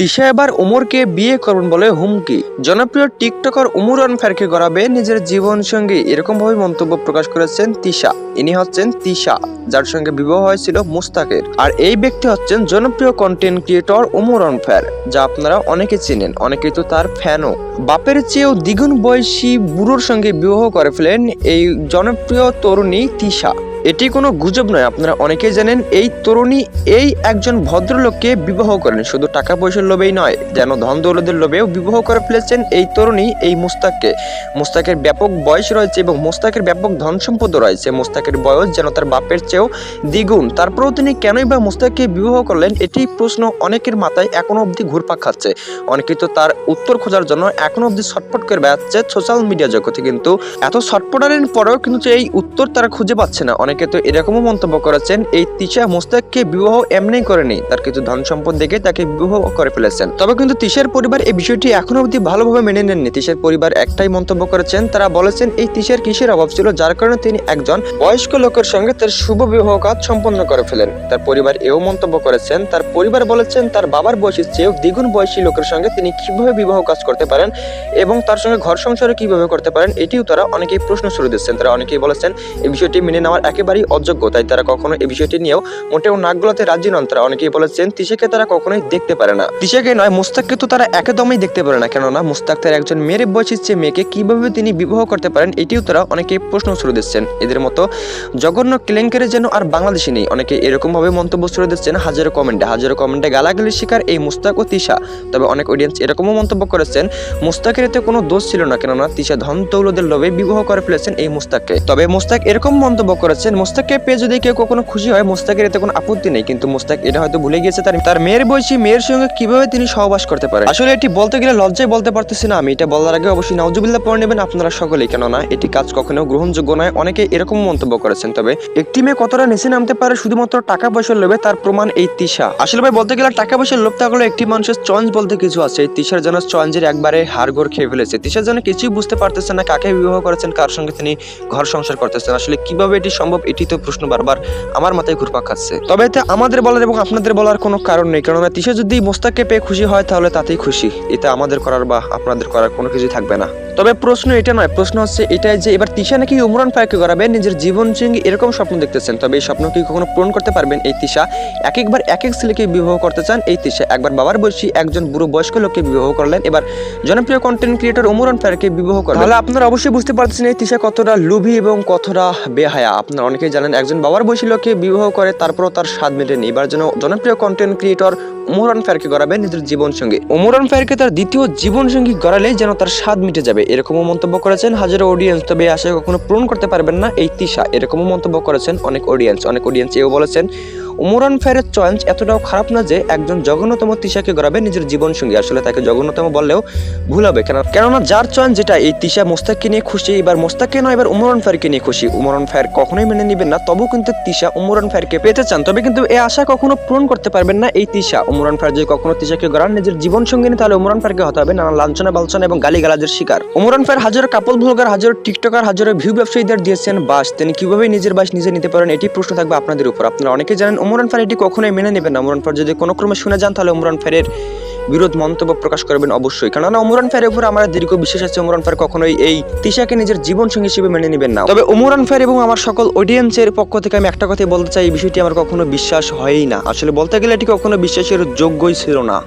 তিশা এবার উমরকে বিয়ে করবেন বলে হুমকি। জনপ্রিয় টিকটকার উমর আনফারকে গড়াবে নিজের জীবন সঙ্গী এরকম ভাবে মন্তব্য প্রকাশ করেছেন তিশা। ইনি হচ্ছেন তিশা, যার সঙ্গে বিবাহ হয়েছিল মুস্তাকের। আর এই ব্যক্তি হচ্ছেন জনপ্রিয় কন্টেন্ট ক্রিয়েটর উমর আনফার যা আপনারা অনেকে চেনেন, অনেকেই তো তার ফ্যানও বাপের চেয়েও দ্বিগুণ বয়সী বুড়োর সঙ্গে বিবাহ করে ফেলেন এই জনপ্রিয় তরুণী তিশা। এটি কোনো গুজব নয়। আপনারা অনেকেই জানেন, এই তরুণী এই একজন ভদ্রলোককে বিবাহ করেন। শুধু টাকা পয়সার লোভেই নয়, যেন ধন দৌলতের লোভেও বিবাহ করে ফেলেছেন এই তরুণী, এই মুস্তাককে। মুস্তাকের ব্যাপক বয়স রয়েছে এবং মুস্তাকের ব্যাপক ধন সম্পদ রয়েছে। মুস্তাকের বয়স যেন তার বাপের চেয়েও দ্বিগুণ। তারপরেও তিনি কেনই বা মুস্তাককে বিবাহ করলেন, এটি প্রশ্ন অনেকের মাথায় এখনও অবধি ঘুরপাক খাচ্ছে। অনেকে তো তার উত্তর খোঁজার জন্য এখনও অবধি ছটফট করে বেড়াচ্ছে সোশ্যাল মিডিয়া জগতে। কিন্তু এত ছটফটারের পরেও কিন্তু এই উত্তর তারা খুঁজে পাচ্ছে না। অনেকে তো এরকমও মন্তব্য করেছেন, এই তিশা মুস্তাককে বিবাহ এমনি করেনি, তার কিছু ধন সম্পদ দেখে তাকে বিবাহ করে ফেলেছেন। তবে কিন্তু তিশার পরিবার এই বিষয়টি এখনও অবধি ভালোভাবে মেনে নেননি। তিশার পরিবার একটাই মন্তব্য করেছেন, তারা বলেছেন, এই তিশার কিসের অভাব ছিল? যার কারণে তিনি একজন বয়স্ক লোকের সঙ্গে তার শুভ বিবাহ কাজ সম্পন্ন করে ফেলেন। তার পরিবার এও মন্তব্য করেছেন, তার পরিবার বলেছেন, তার বাবার বয়সের চেয়েও দ্বিগুণ বয়সী লোকের সঙ্গে তিনি কীভাবে বিবাহ কাজ করতে পারেন এবং তার সঙ্গে ঘর সংসারে কীভাবে করতে পারেন, এটিও তারা অনেকেই প্রশ্ন শুরু দিচ্ছেন। তারা অনেকেই বলেছেন, এই বিষয়টি মেনে নেওয়ার একেবারেই অযোগ্য, তাই তারা কখনো এই বিষয়টি নিয়েও মোটেও নাক গলাতে রাজি নন। তারা অনেকেই বলেছেন, তিশাকে তারা কখনোই দেখতে পারে না। তিশাকে নয়, মুস্তাককে তো তারা একদমই দেখতে পারে না। কেননা, মুস্তাক তার একজন মেয়ের বয়সের চেয়ে মেয়েকে কীভাবে তিনি বিবাহ করতে পারেন, এটিও তারা অনেকেই প্রশ্ন শুরু দিচ্ছেন। এদের মতো জঘন্য কেলেঙ্কারে যেন আর বাংলাদেশে নেই। অনেকে এরকম ভাবে মন্তব্য শুরু দিচ্ছেন, হাজারো কমেন্টে। হাজারো কমেন্টে গালাগালির শিকার এই মুস্তাক ও তিশা। তবে অনেক অডিয়েন্স এরকমও মন্তব্য করেছেন, মুস্তাকের এতে কোনো দোষ ছিল না। কেননা, তিশা ধন দৌলদের লোভে বিবাহ করে ফেলেছেন এই মুস্তাককে। তবে মুস্তাক এরকম মন্তব্য করেছেন মুস্তাককে পেয়ে যদি কেউ কখনো খুশি হয়, মুস্তাকের এতে কোনো আপত্তি নেই। কিন্তু মুস্তাক এটা হয়তো ভুলে গিয়েছে, তার তার মেয়ের বয়সী মেয়ের সঙ্গে কীভাবে তিনি সহবাস করতে পারেন? আসলে এটি বলতে গেলে লজ্জায় বলতে পারতেছি না আমি, এটা বলার আগে অবশ্যই নাউজুবিল্লাহ পড়ে নেবেন আপনারা সকলেই, কেননা এটি কাজ কখনো গ্রহণযোগ্য নয়। অনেকে এরকম মন্তব্য করেছেন, তবে একটি মেয়ে কতটা নিচে নামতে পারে, শুধুমাত্র টাকা পয়সার লোভে তার প্রমাণ এই তিশা। আসলে ভাই, বলতে গেলে টাকা পয়সার লোভ থাকলে একটি মানুষের চয়েস বলতে কিছু আছে। এই তিশার যেন চয়েঞ্জের একবারে হাড়গোড় খেয়ে ফেলেছে। তিশার যেন কিছুই বুঝতে পারতেছে না, কাকে বিবাহ করেছেন, কার সঙ্গে তিনি ঘর সংসার করতেছেন। আসলে কীভাবে এটি সম্ভব এটি তো প্রশ্ন বারবার আমার মাথায় ঘুরপাক খাচ্ছে। তবে এতে আমাদের বলার এবং আপনাদের বলার কোনো কারণ নেই, কেননা তিশা যদি মোস্তাককে পেয়ে খুশি হয় তাহলে তাতেই খুশি। এতে আমাদের করার বা আপনাদের করার কোনো কিছুই থাকবে না। তবে প্রশ্ন এটা নয়, প্রশ্ন হচ্ছে এটাই যে এবার তিশা নাকি উমরান ফায়ারকে করাবে নিজের জীবন সঙ্গী এরকম স্বপ্ন দেখতেছেন। তবে এই স্বপ্ন কি কখনো পূরণ করতে পারবেন এই তিশা? এক একবার এক এক ছেলেকে বিবাহ করতে চান এই তিশা। একবার বাবার বয়সী একজন বুড়ো বয়স্ক লোককে বিবাহ করলেন, এবার জনপ্রিয় কন্টেন্ট ক্রিয়েটর উমরান ফায়ারকে বিবাহ করেন তাহলে আপনারা অবশ্যই বুঝতে পারছেন এই তিশা কতটা লোভী এবং কতটা বেহায়া। আপনারা অনেকেই জানেন, একজন বাবার বয়সী লোককে বিবাহ করে, তারপরও তার স্বাদ মেটেনি। এবার যেন জনপ্রিয় কন্টেন্ট ক্রিয়েটর উমরান ফেরকে গড়াবে নিজের জীবন সঙ্গী। ওমরান ফেরকে তার দ্বিতীয় জীবন সঙ্গী গড়ালে যেন তার স্বাদ মিটে যাবে। এরকমও মন্তব্য করেছেন হাজারো অডিয়েন্স তবে আশা কখনো পূরণ করতে পারবেন না এই তিশা। এরকমও মন্তব্য করেছেন অনেক অডিয়েন্স অনেক অডিয়েন্স এও বলেছেন উমরান ফায়ারের চয়েস এতটাও খারাপ না যে একজন জঘন্যতম তিশাকে গড়াবে নিজের জীবন সঙ্গী। আসলে তাকে জঘন্যতম বললেও ভুল হবে। কেন কেননা যার চয়েন যেটা, এই তিশা মোস্তাককে নিয়ে খুশি, এবার মোস্তাককে নয়, এবার উমরান ফায়ারকে নিয়ে খুশি। উমরান ফায়ার কখনোই মেনে নেবেন না তবুও কিন্তু তিশা উমরান ফায়ারকে পেতে চান। তবে কিন্তু এই আশা কখনো পূরণ করতে পারবেন না এই তিশা। উমরান ফায়ার যদি কখনো তিশাকে গড়ান নিজের জীবন সঙ্গী তাহলে উমরান ফায়ারকে হতে হবে নানা লাঞ্ছনা বালছনা এবং গালি গালাজের শিকার। উমরান ফায়ার হাজারো কাপল ভ্লগার হাজারো টিকটকার, হাজারো ভিউ ব্যবসায়ীদের দিয়েছেন বাস তিনি কীভাবে নিজের বাস নিজে নিতে পারেন, এটি প্রশ্ন থাকবে আপনাদের উপর। আপনারা অনেকে জানেন উমরান ফার এটি কখনোই মেনে নেবেন না। উমরান ফার যদি কোনো ক্রমে শুনে যান, তাহলে উমরান ফেরের বিরোধ মন্তব্য প্রকাশ করবেন অবশ্যই। কেননা উমরান ফের উপর আমার দীর্ঘ বিশ্বাস আছে উমরান ফের কখনোই এই তিশাকে নিজের জীবন সঙ্গী হিসেবে মেনে নেবেন না। তবে উমরান ফের এবং আমার সকল অডিয়েন্সের পক্ষ থেকে আমি একটা কথাই বলতে চাই, এই বিষয়টি আমার কখনো বিশ্বাস হয়ই না। আসলে বলতে গেলে এটি কখনো বিশ্বাসের যোগ্যই ছিল না।